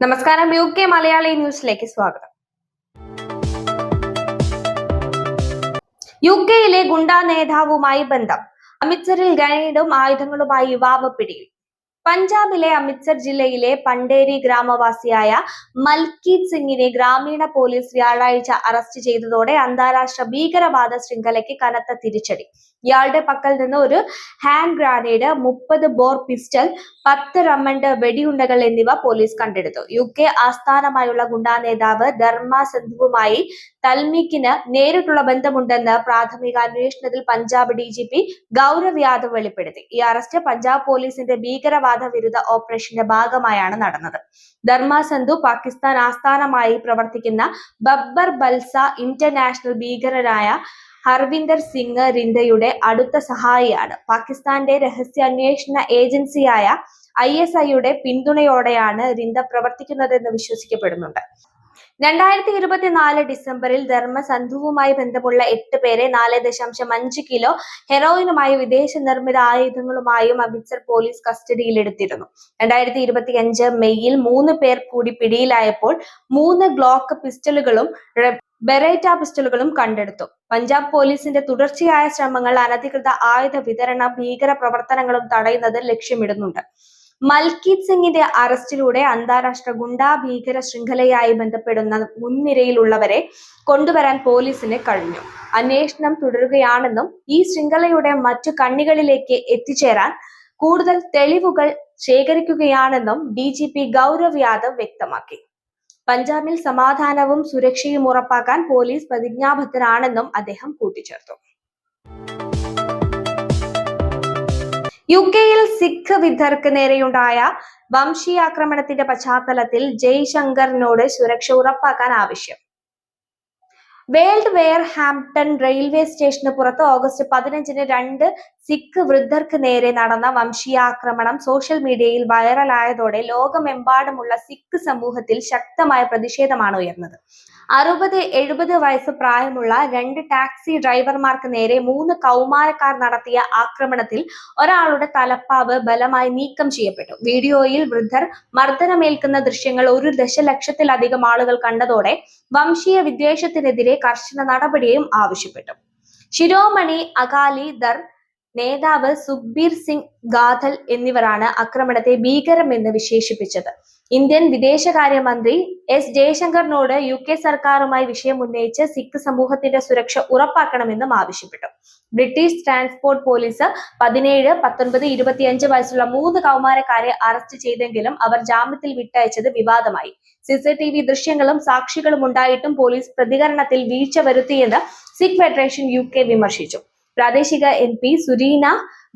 നമസ്കാരം. U K Malayali ന്യൂസിലേക്ക് സ്വാഗതം. യു കെയിലെ ഗുണ്ടാ നേതാവുമായി ബന്ധം. അമിത്സറിൽ ഗ്രനേഡും ആയുധങ്ങളുമായി യുവാവ് പിടിയിൽ. പഞ്ചാബിലെ അമിത്സർ ജില്ലയിലെ പണ്ടേരി ഗ്രാമവാസിയായ മൽക്കീത് സിംഗിനെ ഗ്രാമീണ പോലീസ് വ്യാഴാഴ്ച അറസ്റ്റ് ചെയ്തതോടെ അന്താരാഷ്ട്ര ഭീകരവാദ ശൃംഖലയ്ക്ക് കനത്ത തിരിച്ചടി. ഇയാളുടെ പക്കൽ നിന്ന് ഒരു ഹാൻഡ് ഗ്രാനേഡ് മുപ്പത് ബോർ പിസ്റ്റൽ പത്ത് റമ്മണ്ട് വെടിയുണ്ടകൾ എന്നിവ പോലീസ് കണ്ടെടുത്തു. യു കെ ആസ്ഥാനമായുള്ള ഗുണ്ടാ നേതാവ് ധർമ്മ സന്ധുവുമായി തൽമിക്കിന് നേരിട്ടുള്ള ബന്ധമുണ്ടെന്ന് പ്രാഥമിക അന്വേഷണത്തിൽ Punjab D G P Gaurav Yadav വെളിപ്പെടുത്തി. ഈ അറസ്റ്റ് പഞ്ചാബ് പോലീസിന്റെ ഭീകരവാദ വിരുദ്ധ ഓപ്പറേഷന്റെ ഭാഗമായാണ് നടന്നത്. ധർമ്മ സന്ധു പാകിസ്ഥാൻ ആസ്ഥാനമായി പ്രവർത്തിക്കുന്ന ബബ്ബർ ബൽസ ഇന്റർനാഷണൽ ഭീകരനായ ഹർവിന്ദർ സിംഗ് റിന്ദയുടെ അടുത്ത സഹായിയാണ്. പാകിസ്ഥാന്റെ രഹസ്യാന്വേഷണ ഏജൻസിയായ ഐ എസ് ഐയുടെ പിന്തുണയോടെയാണ് റിന്ദ പ്രവർത്തിക്കുന്നതെന്ന് വിശ്വസിക്കപ്പെടുന്നുണ്ട്. രണ്ടായിരത്തി ഇരുപത്തിനാല് ഡിസംബറിൽ ധർമ്മസന്ധുവുമായി ബന്ധമുള്ള എട്ട് പേരെ നാല് ദശാംശം അഞ്ച് കിലോ ഹെറോയിനുമായി വിദേശ നിർമ്മിത ആയുധങ്ങളുമായും അമൃത്സർ പോലീസ് കസ്റ്റഡിയിലെടുത്തിരുന്നു. രണ്ടായിരത്തി ഇരുപത്തി അഞ്ച് മെയ്യിൽ മൂന്ന് പേർ കൂടി പിടിയിലായപ്പോൾ മൂന്ന് ഗ്ലോക്ക് പിസ്റ്റളുകളും ബെറേറ്റ പിസ്റ്റളുകളും കണ്ടെടുത്തു. പഞ്ചാബ് പോലീസിന്റെ തുടർച്ചയായ ശ്രമങ്ങൾ അനധികൃത ആയുധ വിതരണ ഭീകര പ്രവർത്തനങ്ങളും തടയുന്നത് ലക്ഷ്യമിടുന്നുണ്ട്. മൽക്കീത് സിംഗിന്റെ അറസ്റ്റിലൂടെ അന്താരാഷ്ട്ര ഗുണ്ടാ ഭീകര ശൃംഖലയായി ബന്ധപ്പെടുന്ന മുൻനിരയിലുള്ളവരെ കൊണ്ടുവരാൻ പോലീസിന് കഴിഞ്ഞു. അന്വേഷണം തുടരുകയാണെന്നും ഈ ശൃംഖലയുടെ മറ്റു കണ്ണികളിലേക്ക് എത്തിച്ചേരാൻ കൂടുതൽ തെളിവുകൾ ശേഖരിക്കുകയാണെന്നും D G P Gaurav Yadav വ്യക്തമാക്കി. പഞ്ചാബിൽ സമാധാനവും സുരക്ഷയും ഉറപ്പാക്കാൻ പോലീസ് പ്രതിജ്ഞാബദ്ധരാണെന്നും അദ്ദേഹം കൂട്ടിച്ചേർത്തു. യു കെയിൽ സിഖ് വിദഗ്ധർക്ക് നേരെയുണ്ടായ വംശീയാക്രമണത്തിന്റെ പശ്ചാത്തലത്തിൽ ജയ്ശങ്കറിനോട് സുരക്ഷ ഉറപ്പാക്കാൻ ആവശ്യം. വേൾഡ് വെയർ ഹാംപ്ടൺ റെയിൽവേ സ്റ്റേഷന് പുറത്ത് ഓഗസ്റ്റ് പതിനഞ്ചിന് രണ്ട് സിഖ് വൃദ്ധർക്ക് നേരെ നടന്ന വംശീയാക്രമണം സോഷ്യൽ മീഡിയയിൽ വൈറലായതോടെ ലോകമെമ്പാടുമുള്ള സിഖ് സമൂഹത്തിൽ ശക്തമായ പ്രതിഷേധമാണ് ഉയർന്നത്. അറുപത് എഴുപത് വയസ്സ് പ്രായമുള്ള രണ്ട് ടാക്സി ഡ്രൈവർമാർക്ക് നേരെ മൂന്ന് കൗമാരക്കാർ നടത്തിയ ആക്രമണത്തിൽ ഒരാളുടെ തലപ്പാവ് ബലമായി നീക്കം ചെയ്യപ്പെട്ടു. വീഡിയോയിൽ വൃദ്ധർ മർദ്ദനമേൽക്കുന്ന ദൃശ്യങ്ങൾ ഒരു ദശലക്ഷത്തിലധികം ആളുകൾ കണ്ടതോടെ വംശീയ വിദ്വേഷത്തിനെതിരെ കർശന നടപടിയും ആവശ്യപ്പെട്ടു. ശിരോമണി അകാലി ദർ നേതാവ് സുഖ്ബീർ സിംഗ് ഗാഥൽ എന്നിവരാണ് ആക്രമണത്തെ ഭീകരമെന്ന് വിശേഷിപ്പിച്ചത്. ഇന്ത്യൻ വിദേശകാര്യമന്ത്രി എസ് ജയശങ്കറിനോട് യു കെ സർക്കാരുമായി വിഷയം ഉന്നയിച്ച് സിഖ് സമൂഹത്തിന്റെ സുരക്ഷ ഉറപ്പാക്കണമെന്നും ആവശ്യപ്പെട്ടു. ബ്രിട്ടീഷ് ട്രാൻസ്പോർട്ട് പോലീസ് പതിനേഴ് പത്തൊൻപത് ഇരുപത്തിയഞ്ച് വയസ്സുള്ള മൂന്ന് കൗമാരക്കാരെ അറസ്റ്റ് ചെയ്തെങ്കിലും അവർ ജാമ്യത്തിൽ വിട്ടയച്ചത് വിവാദമായി. സിസിടിവി ദൃശ്യങ്ങളും സാക്ഷികളും ഉണ്ടായിട്ടും പോലീസ് പ്രതികരണത്തിൽ വീഴ്ച വരുത്തിയെന്ന് സിഖ് ഫെഡറേഷൻ യു വിമർശിച്ചു. പ്രാദേശിക എം പി സുരീന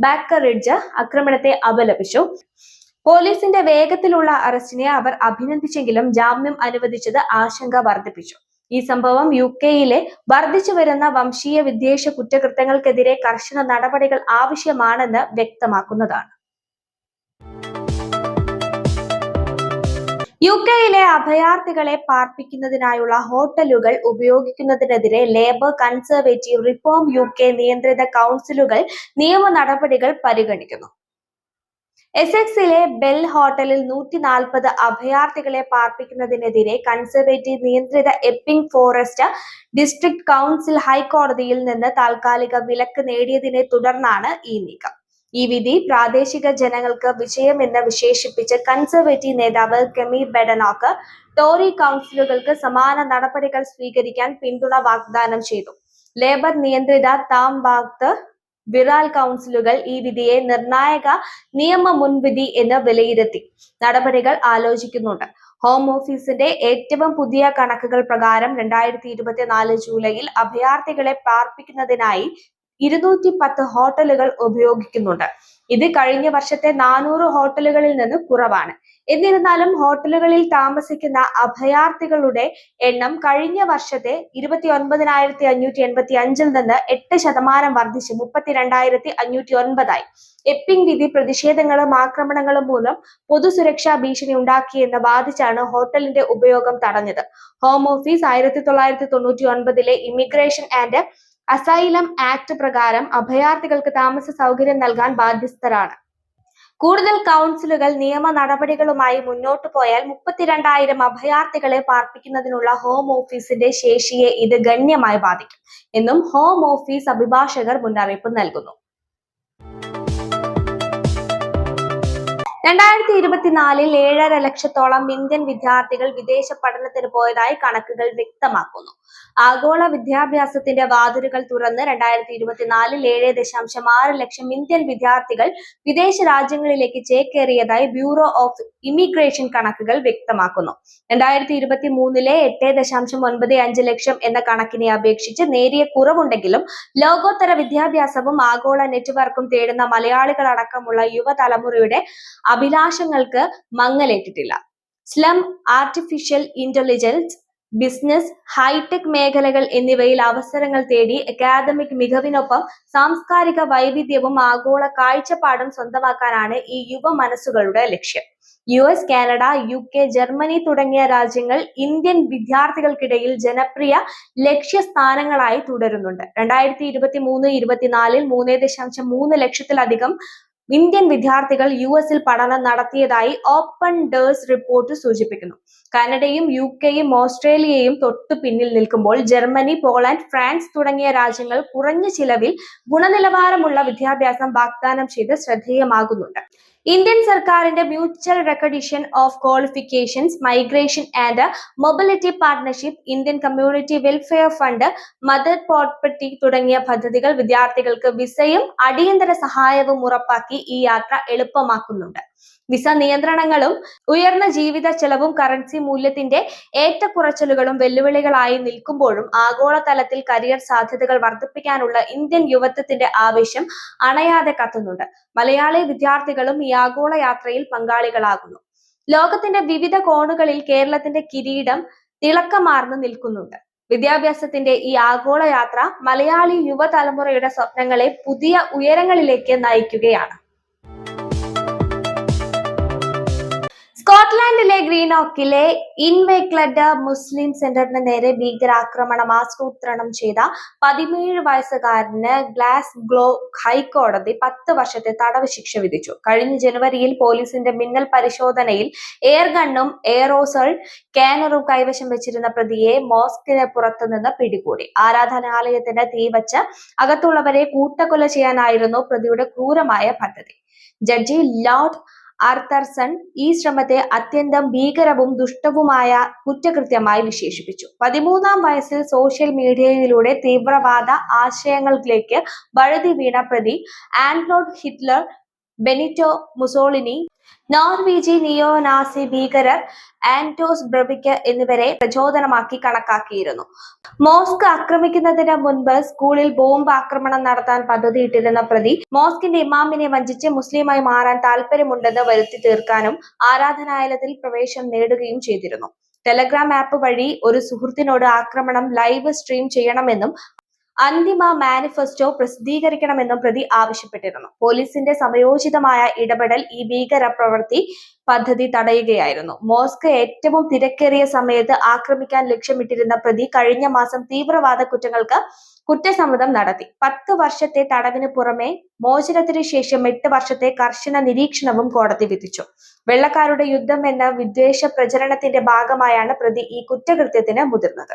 ബാക്കറിഡ്ജ് ആക്രമണത്തെ അപലപിച്ചു. പോലീസിന്റെ വേഗത്തിലുള്ള അറസ്റ്റിനെ അവർ അഭിനന്ദിച്ചെങ്കിലും ജാമ്യം അനുവദിച്ചത് ആശങ്ക വർദ്ധിപ്പിച്ചു. ഈ സംഭവം യു കെയിലെ വർദ്ധിച്ചു വരുന്ന വംശീയ വിദ്വേഷ കുറ്റകൃത്യങ്ങൾക്കെതിരെ കർശന നടപടികൾ ആവശ്യമാണെന്ന് വ്യക്തമാക്കുന്നതാണ്. യു കെയിലെ അഭയാർത്ഥികളെ പാർപ്പിക്കുന്നതിനായുള്ള ഹോട്ടലുകൾ ഉപയോഗിക്കുന്നതിനെതിരെ Labour Conservative Reform U K നിയന്ത്രിത കൗൺസിലുകൾ നിയമ നടപടികൾ പരിഗണിക്കുന്നു. എസെക്സിലെ ബെൽ ഹോട്ടലിൽ നൂറ്റി നാൽപ്പത് അഭയാർത്ഥികളെ പാർപ്പിക്കുന്നതിനെതിരെ കൺസർവേറ്റീവ് നിയന്ത്രിത എപ്പിംഗ് ഫോറസ്റ്റ് ഡിസ്ട്രിക്ട് കൗൺസിൽ ഹൈക്കോടതിയിൽ നിന്ന് താൽക്കാലിക വിലക്ക് നേടിയതിനെ തുടർന്നാണ് ഈ നീക്കം. ഈ വിധി പ്രാദേശിക ജനങ്ങൾക്ക് വിജയമെന്ന് വിശേഷിപ്പിച്ച് കൺസർവേറ്റീവ് നേതാവ് കെമി ബെഡനോക്ക് ടോറി കൗൺസിലുകൾക്ക് സമാന നടപടികൾ സ്വീകരിക്കാൻ പിന്തുണ വാഗ്ദാനം ചെയ്തു. ലേബർ നിയന്ത്രിത താം ബാഗ്ത് വിറാൽ കൗൺസിലുകൾ ഈ വിധിയെ നിർണായക നിയമ മുൻവിധി എന്ന് വിലയിരുത്തി. നടപടികൾ ആലോചിക്കുന്നുണ്ട്. ഹോം ഓഫീസിന്റെ ഏറ്റവും പുതിയ കണക്കുകൾ പ്രകാരം രണ്ടായിരത്തി ഇരുപത്തിനാല് ജൂലൈയിൽ അഭയാർത്ഥികളെ പാർപ്പിക്കുന്നതിനായി ഇരുന്നൂറ്റി പത്ത് ഹോട്ടലുകൾ ഉപയോഗിക്കുന്നുണ്ട്. ഇത് കഴിഞ്ഞ വർഷത്തെ നാനൂറ് ഹോട്ടലുകളിൽ നിന്ന് കുറവാണ്. എന്നിരുന്നാലും ഹോട്ടലുകളിൽ താമസിക്കുന്ന അഭയാർത്ഥികളുടെ എണ്ണം കഴിഞ്ഞ വർഷത്തെ ഇരുപത്തി ഒൻപതിനായിരത്തി അഞ്ഞൂറ്റി എൺപത്തി അഞ്ചിൽ നിന്ന് എട്ട് ശതമാനം വർദ്ധിച്ച് മുപ്പത്തിരണ്ടായിരത്തി അഞ്ഞൂറ്റി ഒൻപതായി എപ്പിംഗ് വിധി പ്രതിഷേധങ്ങളും ആക്രമണങ്ങളും മൂലം പൊതുസുരക്ഷാ ഭീഷണി ഉണ്ടാക്കിയെന്ന് വാദിച്ചാണ് ഹോട്ടലിന്റെ ഉപയോഗം തടഞ്ഞത്. ഹോം ഓഫീസ് ആയിരത്തി തൊള്ളായിരത്തി തൊണ്ണൂറ്റി ഒൻപതിലെ ഇമിഗ്രേഷൻ ആൻഡ് അസൈലം ആക്ട് പ്രകാരം അഭയാർത്ഥികൾക്ക് താമസ സൗകര്യം നൽകാൻ ബാധ്യസ്ഥരാണ്. കൂടുതൽ കൗൺസിലുകൾ നിയമ നടപടികളുമായി മുന്നോട്ടു പോയാൽ മുപ്പത്തിരണ്ടായിരം അഭയാർത്ഥികളെ പാർപ്പിക്കുന്നതിനുള്ള ഹോം ഓഫീസിന്റെ ശേഷിയെ ഇത് ഗണ്യമായി ബാധിക്കും എന്നും ഹോം ഓഫീസ് അഭിഭാഷകർ മുന്നറിയിപ്പ് നൽകുന്നു. രണ്ടായിരത്തി ഇരുപത്തിനാലിൽ ഏഴര ലക്ഷത്തോളം ഇന്ത്യൻ വിദ്യാർത്ഥികൾ വിദേശ പഠനത്തിന് പോയതായി കണക്കുകൾ വ്യക്തമാക്കുന്നു. ആഗോള വിദ്യാഭ്യാസത്തിന്റെ വാതിലുകൾ തുറന്ന് രണ്ടായിരത്തി ഇരുപത്തിനാലിൽ ഏഴ് ദശാംശം ആറ് ലക്ഷം ഇന്ത്യൻ വിദ്യാർത്ഥികൾ വിദേശ രാജ്യങ്ങളിലേക്ക് ചേക്കേറിയതായി ബ്യൂറോ ഓഫ് ഇമിഗ്രേഷൻ കണക്കുകൾ വ്യക്തമാക്കുന്നു. രണ്ടായിരത്തി ഇരുപത്തി മൂന്നിലെ എട്ട് ദശാംശം ഒൻപത് അഞ്ച് ലക്ഷം എന്ന കണക്കിനെ അപേക്ഷിച്ച് നേരിയ കുറവുണ്ടെങ്കിലും ലോകോത്തര വിദ്യാഭ്യാസവും ആഗോള നെറ്റ്വർക്കും തേടുന്ന മലയാളികളടക്കമുള്ള യുവതലമുറയുടെ അഭിലാഷങ്ങൾക്ക് മങ്ങലേറ്റിട്ടില്ല. Slum artificial intelligence business high tech മേഖലകൾ എന്നിവയിൽ അവസരങ്ങൾ തേടി അക്കാദമിക് മികവിനൊപ്പം സാംസ്കാരിക വൈവിധ്യവും ആഗോള കാഴ്ചപ്പാടും സ്വന്തമാക്കാനാണ് ഈ യുവ മനസ്സുകളുടെ ലക്ഷ്യം. U S Canada U K Germany തുടങ്ങിയ രാജ്യങ്ങൾ ഇന്ത്യൻ വിദ്യാർത്ഥികൾക്കിടയിൽ ജനപ്രിയ ലക്ഷ്യസ്ഥാനങ്ങളായി തുടരുന്നുണ്ട്. രണ്ടായിരത്തി ഇരുപത്തി മൂന്ന് ഇരുപത്തിനാലിൽ മൂന്ന് ദശാംശം മൂന്ന് ലക്ഷത്തിലധികം ഇന്ത്യൻ വിദ്യാർത്ഥികൾ യു എസിൽ പഠനം നടത്തിയതായി ഓപ്പൺ ഡേഴ്സ് റിപ്പോർട്ട് സൂചിപ്പിക്കുന്നു. കാനഡയും യു കെയും ഓസ്ട്രേലിയയും തൊട്ടു പിന്നിൽ നിൽക്കുമ്പോൾ ജർമ്മനി പോളണ്ട് ഫ്രാൻസ് തുടങ്ങിയ രാജ്യങ്ങൾ കുറഞ്ഞ ചിലവിൽ ഗുണനിലവാരമുള്ള വിദ്യാഭ്യാസം വാഗ്ദാനം ചെയ്ത് ശ്രദ്ധേയമാകുന്നുണ്ട്. ഇന്ത്യൻ സർക്കാരിന്റെ mutual recognition of qualifications migration and mobility partnership Indian community welfare fund mother property തുടങ്ങിയ പദ്ധതികൾ വിദ്യാർത്ഥികൾക്ക് വിസയും അടിയന്തര സഹായവും ഉറപ്പാക്കി ഈ യാത്ര എളുപ്പമാക്കുന്നുണ്ട്. വിസ നിയന്ത്രണങ്ങളും ഉയർന്ന ജീവിത ചെലവും കറൻസി മൂല്യത്തിന്റെ ഏറ്റക്കുറച്ചിലുകളും വെല്ലുവിളികളായി നിൽക്കുമ്പോഴും ആഗോളതലത്തിൽ കരിയർ സാധ്യതകൾ വർദ്ധിപ്പിക്കാനുള്ള ഇന്ത്യൻ യുവത്വത്തിന്റെ ആവേശം അണയാതെ കത്തുന്നുണ്ട്. മലയാളി വിദ്യാർത്ഥികളും ഈ ആഗോള യാത്രയിൽ പങ്കാളികളാകുന്നു. ലോകത്തിന്റെ വിവിധ കോണുകളിൽ കേരളത്തിന്റെ കിരീടം തിളക്കമാർന്നു നിൽക്കുന്നുണ്ട്. വിദ്യാഭ്യാസത്തിന്റെ ഈ ആഗോള യാത്ര മലയാളി യുവതലമുറയുടെ സ്വപ്നങ്ങളെ പുതിയ ഉയരങ്ങളിലേക്ക് നയിക്കുകയാണ്. സ്കോട്ട്ലാൻഡിലെ ഗ്രീനോക്കിലെ ഇൻവെക്ലഡ് മുസ്ലിം സെന്ററിന് നേരെ ഭീകരാക്രമണം ആസൂത്രണം ചെയ്ത പതിമേഴ് വയസ്സുകാരന് ഗ്ലാസ് ഗ്ലോ ഹൈക്കോടതി പത്ത് വർഷത്തെ തടവ് ശിക്ഷ വിധിച്ചു. കഴിഞ്ഞ ജനുവരിയിൽ പോലീസിന്റെ മിന്നൽ പരിശോധനയിൽ എയർ ഗണ്ണും എയറോസൾ കാനറും കൈവശം വെച്ചിരുന്ന പ്രതിയെ മോസ്കിന് പുറത്തുനിന്ന് പിടികൂടി. ആരാധനാലയത്തിന് തീവച്ച് അകത്തുള്ളവരെ കൂട്ടക്കൊല ചെയ്യാനായിരുന്നു പ്രതിയുടെ ക്രൂരമായ പദ്ധതി. ജഡ്ജി ലോർഡ് ആർത്തർസൺ ഈ ശ്രമത്തെ അത്യന്തം ഭീകരവും ദുഷ്ടവുമായ കുറ്റകൃത്യമായി വിശേഷിപ്പിച്ചു. പതിമൂന്നാം വയസ്സിൽ സോഷ്യൽ മീഡിയയിലൂടെ തീവ്രവാദ ആശയങ്ങളിലേക്ക് വഴുതി വീണ പ്രതി ആൻഡ്രോഡ് Hitler Benito Mussolini നോർവീജി neo Nazi ഭീകരർ ആന്റോസ് ബ്രവിക്ക് എന്നിവരെ പ്രചോദനമാക്കി കണക്കാക്കിയിരുന്നു. മോസ്ക് ആക്രമിക്കുന്നതിന് മുൻപ് സ്കൂളിൽ ബോംബ് ആക്രമണം നടത്താൻ പദ്ധതിയിട്ടിരുന്ന പ്രതി മോസ്കിന്റെ ഇമാമിനെ വഞ്ചിച്ച് മുസ്ലിമായി മാറാൻ താല്പര്യമുണ്ടെന്ന് വരുത്തി തീർക്കാനും ആരാധനാലയത്തിൽ പ്രവേശനം നേടുകയും ചെയ്തിരുന്നു. ടെലഗ്രാം ആപ്പ് വഴി ഒരു സുഹൃത്തിനോട് ആക്രമണം ലൈവ് സ്ട്രീം ചെയ്യണമെന്നും അന്തിമ മാനിഫെസ്റ്റോ പ്രസിദ്ധീകരിക്കണമെന്നും പ്രതി ആവശ്യപ്പെട്ടിരുന്നു. പോലീസിന്റെ സമയോചിതമായ ഇടപെടൽ ഈ ഭീകര പ്രവൃത്തി പദ്ധതി തടയുകയായിരുന്നു. മോസ്ക് ഏറ്റവും തിരക്കേറിയ സമയത്ത് ആക്രമിക്കാൻ ലക്ഷ്യമിട്ടിരുന്ന പ്രതി കഴിഞ്ഞ മാസം തീവ്രവാദ കുറ്റങ്ങൾക്ക് കുറ്റസമ്മതം നടത്തി. പത്ത് വർഷത്തെ തടവിന് പുറമെ മോചനത്തിന് ശേഷം എട്ട് വർഷത്തെ കർശന നിരീക്ഷണവും കോടതി വിധിച്ചു. വെള്ളക്കാരുടെ യുദ്ധം എന്ന വിദ്വേഷ പ്രചരണത്തിന്റെ ഭാഗമായാണ് പ്രതി ഈ കുറ്റകൃത്യത്തിന് മുതിർന്നത്.